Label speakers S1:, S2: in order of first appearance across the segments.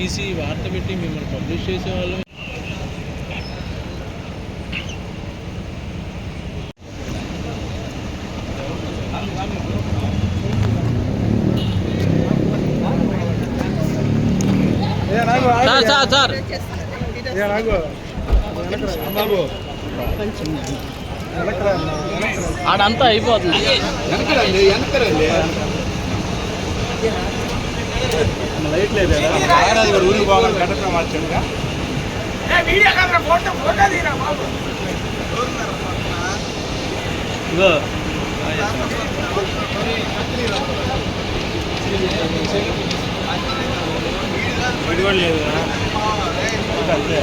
S1: తీసి వార్త పెట్టి మిమ్మల్ని పబ్లిష్ చేసేవాళ్ళు. Sir sir sir. ఆడంతా అయిపోతుంది.
S2: వెనకరండి వెనకరండి. లైట్ లేదు ఊరికి పోవాలి కట్టడం మార్చండిగా
S1: ఇగో
S2: విడిగా లేదు అంతే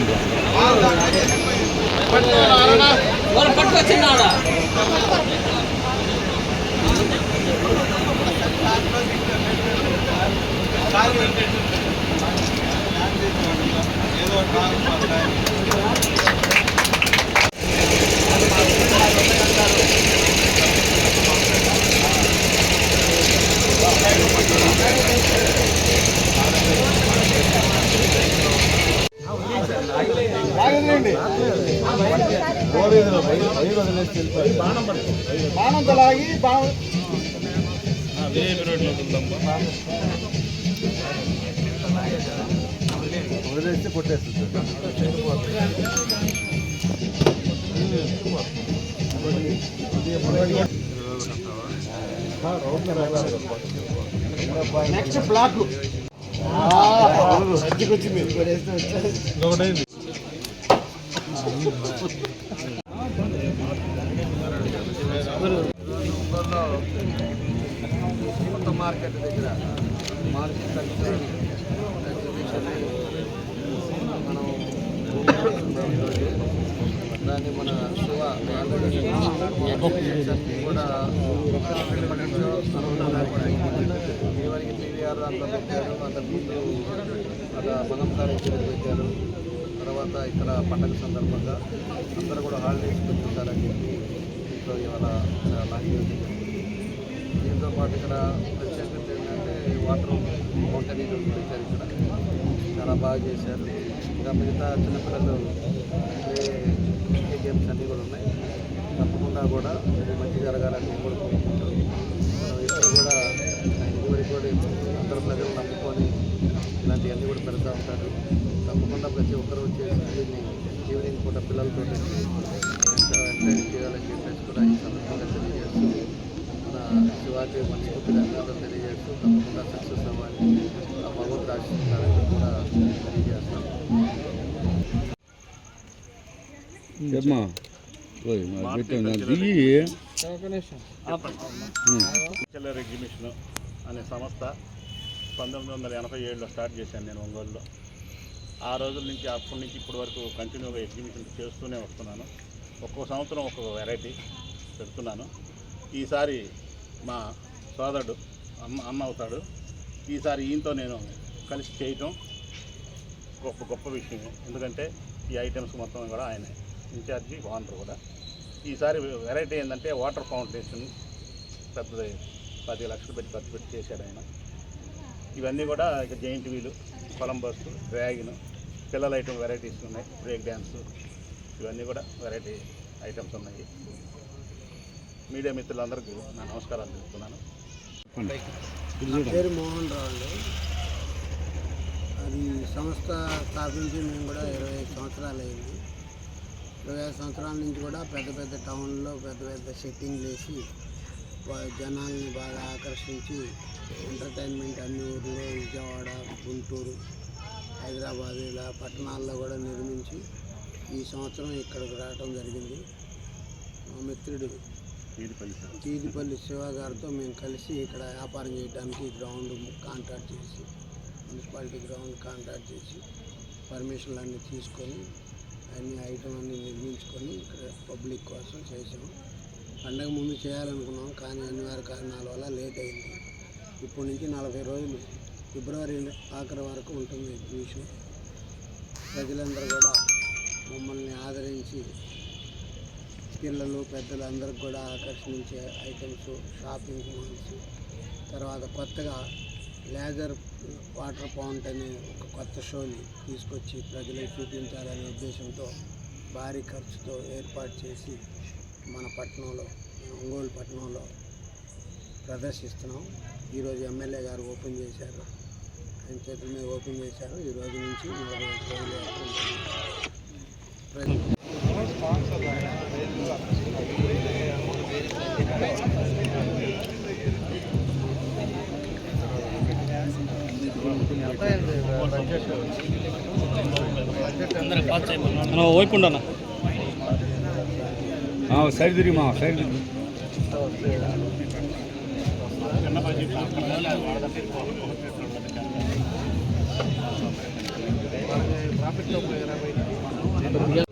S2: బాణంతో లాగి
S1: విజయపి రోడ్లో
S2: వదిలేస్తే కొట్టేస్తుంది నెక్స్ట్ బ్లాక్ వచ్చింది కొత్త మార్కెట్ దగ్గర మార్కెట్ ఎగ్జిబిషన్ మనం దాన్ని మన శివ ఎగ్జిబిషన్ కూడా ఇదివరకు టీవీఆర్ దాంట్లో పెట్టారు అంతకుముందు అక్కడ మనం కార్యక్రమం పెట్టారు తర్వాత ఇక్కడ పండగ సందర్భంగా అందరూ కూడా హాలిడేస్ పెట్టుకుంటారని చెప్పి దీంట్లో ఇవాళ లాంగ్వేజ్ దీంతో పాటు ఇక్కడ ప్రత్యేకత ఏంటంటే వాటర్ మౌంటైన్ పెట్టారు ఇక్కడ. చాలా బాగా చేశారు. ఇంకా మిగతా చిన్నపిల్లలు ఏ గేమ్స్ అన్నీ కూడా ఉన్నాయి. తప్పకుండా కూడా మంచి జరగాలని కూడా కోరుకుంటాం ఇక్కడ కూడా ఇదివరకు కూడా అందరు ప్రజలు నమ్ముకొని ఇలాంటివన్నీ కూడా పెడతా ఉంటారు. తప్పకుండా ప్రతి ఒక్కరు వచ్చేసి దీన్ని ఈవినింగ్ పూట పిల్లలతో ఎంకరేజ్ చేయాలని చెప్పేసి కూడా ఈ సందర్భంగా తెలియజేస్తూ మన శివాజీ మనస్ఫూర్తి ధన్యవాదాలు తెలియజేస్తూ తప్పకుండా సక్సెస్ అవ్వాలి. ఆ భగవంతుడు ఆశిస్తున్నారని కూడా తెలియజేస్తాం.
S3: ఎగ్జిబిషన్ అనే సంస్థ పంతొమ్మిది వందల ఎనభై ఏడులో స్టార్ట్ చేశాను నేను ఒంగోలులో. ఆ రోజుల నుంచి అప్పటి నుంచి ఇప్పటి వరకు కంటిన్యూగా ఎగ్జిబిషన్ చేస్తూనే వస్తున్నాను. ఒక్కో సంవత్సరం ఒక్కొక్క వెరైటీ పెడుతున్నాను. ఈసారి మా సోదరుడు అమ్మ అన్న అవుతాడు. ఈసారి ఈయనతో నేను కలిసి చేయటం గొప్ప గొప్ప విషయం. ఎందుకంటే ఈ ఐటమ్స్ మొత్తం కూడా ఆయన ఇన్ఛార్జి ఓనర్ కూడా. ఈసారి వెరైటీ ఏంటంటే వాటర్ ఫౌండేషన్ పెద్దది పది లక్షలు పెట్టి ఖర్చు పెట్టి చేశాడు ఆయన. ఇవన్నీ కూడా ఇక జైంట్ వీలు. కొలంబస్ డ్రాగిన్ పిల్లల ఐటమ్ వెరైటీస్ ఉన్నాయి. బ్రేక్ డ్యాన్స్ ఇవన్నీ కూడా వెరైటీ ఐటమ్స్ ఉన్నాయి. మీడియా మిత్రులందరికీ నా నమస్కారాలు తెలుపుతున్నాను.
S4: నా పేరు మోహన్ రావు అండి. అది సంస్థ స్థాపించి మేము కూడా ఇరవై ఐదు సంవత్సరాలు అయింది. ఇరవై ఐదు సంవత్సరాల నుంచి కూడా పెద్ద పెద్ద టౌన్లో పెద్ద పెద్ద సెట్టింగ్లు వేసి జనాల్ని బాగా ఆకర్షించి ఎంటర్టైన్మెంట్ అన్ని ఊర్లో విజయవాడ గుంటూరు హైదరాబాద్ ఇలా పట్టణాల్లో కూడా నిర్మించి ఈ సంవత్సరం ఇక్కడికి రావడం జరిగింది. మా మిత్రుడు తీదిపల్లి శివ గారితో మేము కలిసి ఇక్కడ వ్యాపారం చేయడానికి గ్రౌండ్ కాంట్రాక్ట్ చేసి మున్సిపాలిటీ గ్రౌండ్ కాంట్రాక్ట్ చేసి పర్మిషన్లు అన్నీ తీసుకొని అన్ని ఐటమ్ అన్నీ నిర్మించుకొని ఇక్కడ పబ్లిక్ కోసం చేసాము పండగ ముందు చేయాలనుకున్నాం కానీ అనివార్య కారణాల వల్ల లేట్ అయింది. ఇప్పటి నుంచి నలభై రోజులు ఫిబ్రవరి ఆఖరి వరకు ఉంటుంది ఎగ్జిబిషన్ ప్రజలందరూ కూడా మమ్మల్ని ఆదరించి పిల్లలు పెద్దలు అందరికి కూడా ఆకర్షించే ఐటమ్స్ షాపింగ్ మాల్స్ తర్వాత కొత్తగా లేజర్ వాటర్ పౌంట్ అనే ఒక కొత్త షోని తీసుకొచ్చి ప్రజలకు చూపించాలనే ఉద్దేశంతో భారీ ఖర్చుతో ఏర్పాటు చేసి మన పట్టణంలో ఒంగోలు పట్టణంలో ప్రదర్శిస్తున్నాం. ఈరోజు ఎమ్మెల్యే గారు ఓపెన్ చేశారు. ఆయన చేతుల మీద ఓపెన్ చేశారు. ఈ రోజు నుంచి నలభై ఐదు
S1: ఉండనా
S5: సైడ్ తిరిగి మా సైడ్ తిరిగి.
S3: చిన్న బడ్జెట్ వాడదా పెట్టుకోవాలి
S2: ప్రాఫిట్లో